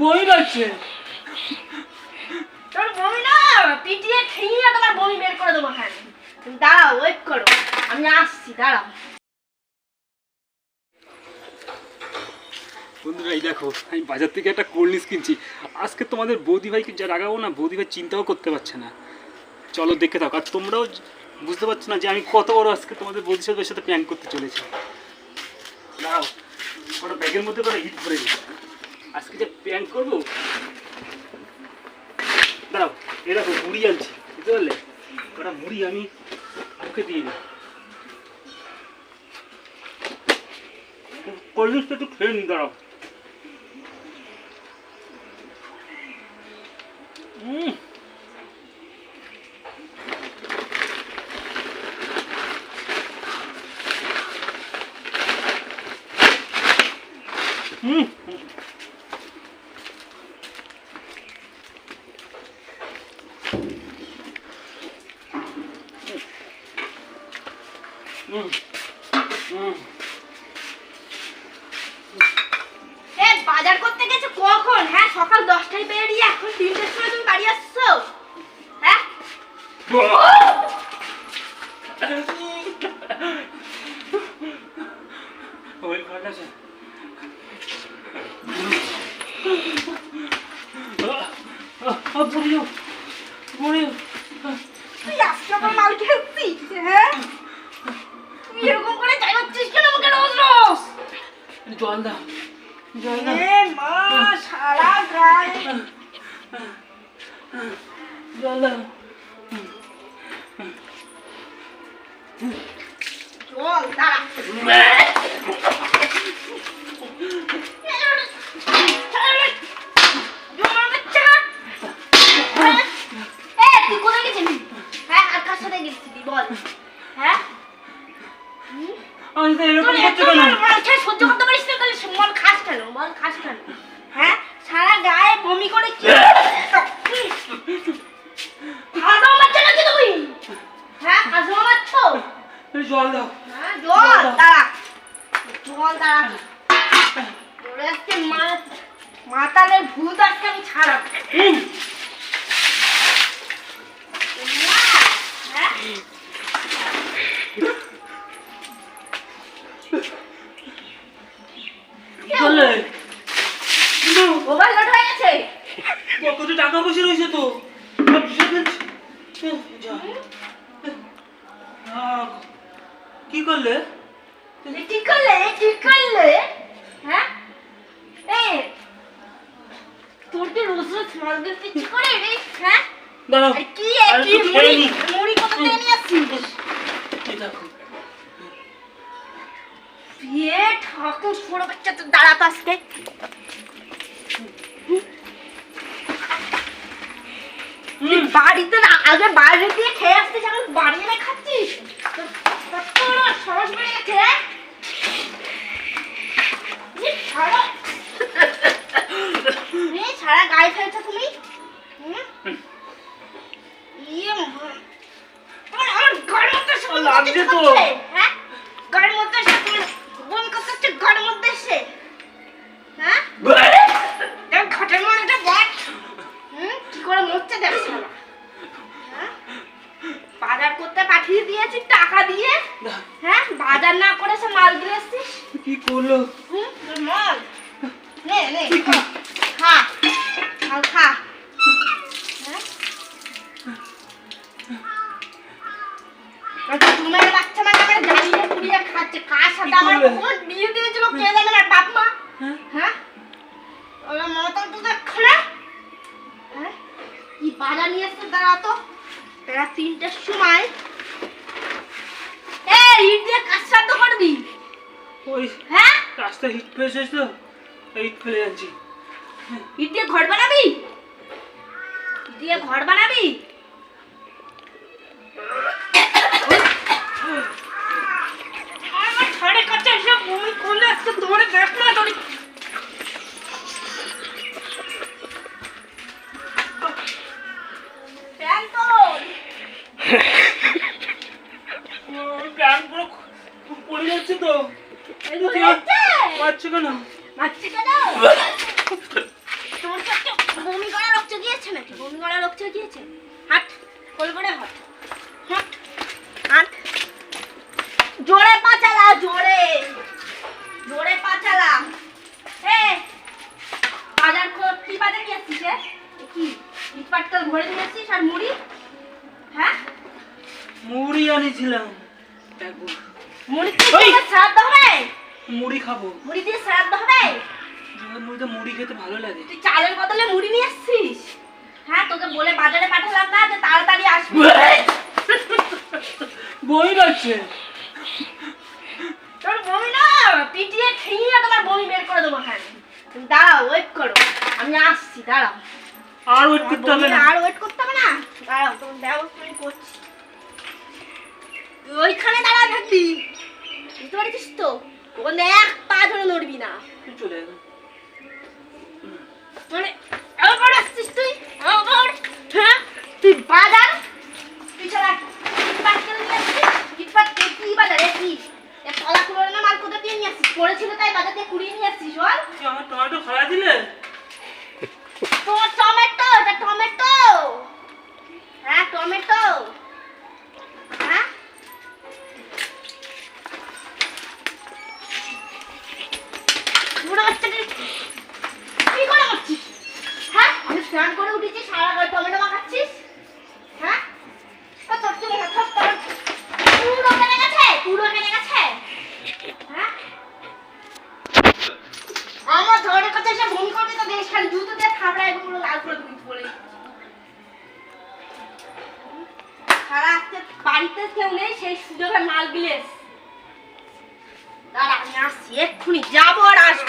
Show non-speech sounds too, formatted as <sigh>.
বই লাগছে। তোর বমি না পিটিয়ে ঠেঙিয়ে তোমার বমি বের করে দেবো হ্যাঁ দাঁড়াও ওয়েট করো। আমি আসছি দাঁড়াও। বন্ধুরা এই দেখো আমি বাজার থেকে একটা কোল্ড ড্রিঙ্কস কিনছি। আজকে তোমাদের বৌদি ভাইকে যা রাগাবো না বৌদি ভাই চিন্তাও করতে পারছে না। চলো দেখে থাকো। আর তোমরাও বুঝতে পারছ না যে আমি কত বড় আজকে তোমাদের বৌদি সাহেবের সাথে প্ল্যান করতে চলেছি। দাঁড়াও ওটা ব্যাগের মধ্যে করে হিট ভরে দিই আজকে যে প্ল্যান করব? দাঁড়াও এ দেখো মুড়ি আনছি, বুঝতে পারলে? ওটা মুড়ি আমি মুখে দিয়ে দিই। কোল্ড ড্রিঙ্কসটা একটু খেয়ে নি দাঁড়াও। হুম হুম বাজার করতে গেছে কখন? হ্যাঁ সকাল দশটায় বেরিয়ে এখন তিনটের সময় তুমি বাড়ি আসছো? হ্যাঁ? ওই পড়িও তুই আমার মাল খেয়েছিস? হ্যাঁ? তুই এরকম করে যাই হচ্ছিস কেন আমাকে রোজ রোজ? জল দাও। জল দাও। এ মা। জল দাঁড়া তোর ভূত আজকে আমি ছাড়াবো হুম? কি করলে মোবাইল লোড গেছে পকেটে টাকা পয়সা রয়েছে তো কি করলে তুমি ঠিক করলে ঠিক করলে? হ্যাঁ? এই তোর কি রোজ রোজ মাল করে রে? হ্যাঁ? দাঁড়াও। কি কি মুড়ি মুড়ি কত দিয়ে নিয়ে আসছিস বিয়ে ঠাকুর ছোড়ো বাচ্চা তো বাড়িতে না আগে বাইরে দিয়ে খেয়ে আসতে এখন বাড়ি এনে খাচ্ছিস? কত সাহস বেড়ে গেছে <laughs> এই সারা গায়ে ফেলছো তুমি? ইয়ে আমার আমার মধ্যে লাগছে তো। হ্যাঁ? গায়ের মধ্যে এসে তুমি বমি করতে হচ্ছে গায়ের মধ্যে এসে। হ্যাঁ? দেখ ঘটের মধ্যে দেখ হুম? কি করে মরছে দেখ হ্যাঁ? বাজার করতে পাঠিয়ে দিয়েছি টাকা দিয়ে। হ্যাঁ? বাজার না করে সে মাল দিয়ে এসছিস। কি করল? হুম নে নে। খা। খা। খা। হ্যাঁ? তোমার বাচ্চা মানে আমার জ্বালিয়ে পুড়িয়ে খাচ্ছে। কার সাথে আমার কোন বিয়ে দিয়েছিল কে জানে না বাপ মা। হ্যাঁ? হ্যাঁ? ওরা মমতা তো দেখো হ্যাঁ? কি বাজার নিয়ে এসছে দাঁড়া তো। এরা তিনটের সময়। এই ইট কাজ সাধ্য করবি হ্যাঁ? রাস্তায় হিট ফেলে তো হিট ফেলে যাচ্ছি। ইট দিয়ে ঘর বানাবি? দিয়ে ঘর বানাবি? তোল পুরো পড়ে যাচ্ছে তো। কেন? মারছে কেন? তোমার কি বমি করা রক্ত গিয়েছে নাকি? বমি করা রক্ত গিয়েছে হাট করে হাট। হাট হাট। জোরে পা চালা জোরে। জোরে পা চালা এ বাজার কি বাজার নিয়ে আসছিস রে? কি ইটপাটকাল ভরে নিয়ে আসছিস আর মুড়ি? হ্যাঁ? মুড়ি আনিছিলাম। মুড়ি! তোকে শ্রাদ্ধ হবে? মুড়ি খাব। মুড়ি দিয়ে শ্রাদ্ধ হবে জোয়ার মুড়িতে মুড়ি খেতে ভালো লাগে। তুই চালের বদলে মুড়ি নিয়ে আসছিস? হ্যাঁ তোকে বলে বাজারে পাঠালাম না যে তাড়াতাড়ি আসবি। বই লাগছে। তোর বমি না পিটিয়ে ঠেঙিয়ে তোমার বমি বের করে দেবো হ্যাঁ দাঁড়াও ওয়েট করো। আমি আসছি দাঁড়াও। আর ওয়েট করতে হবে না। আর ওয়েট করতে হবে না? দাঁড়াও তোমার ব্যবস্থা আমি করছি। ওইখানে দাঁড়া থাকবি। বুঝতে পারছিস তো? ওখানে এক পা ধরে নড়বি না। তুই চলে মানে আবার আসছিস তুই? আবার হ্যাঁ? তুই বাজার? তুই চলা কে বাজার কি এ তলা কুড়োর মাল কোথা দিয়ে নিয়ে আসছিস? পড়েছিল তাই বাজার দিয়ে কুড়িয়ে নিয়ে আসছিস বল। আমার টমেটো খাওয়া দিলে? হ্যাঁ? হ্যাঁ? হ্যাঁ বাড়িতে কেউ নেই, সেই সুযোগে মাল বিলেস দাঁড়া, আমি আসছি, এক্ষুনি যাব আর আসব।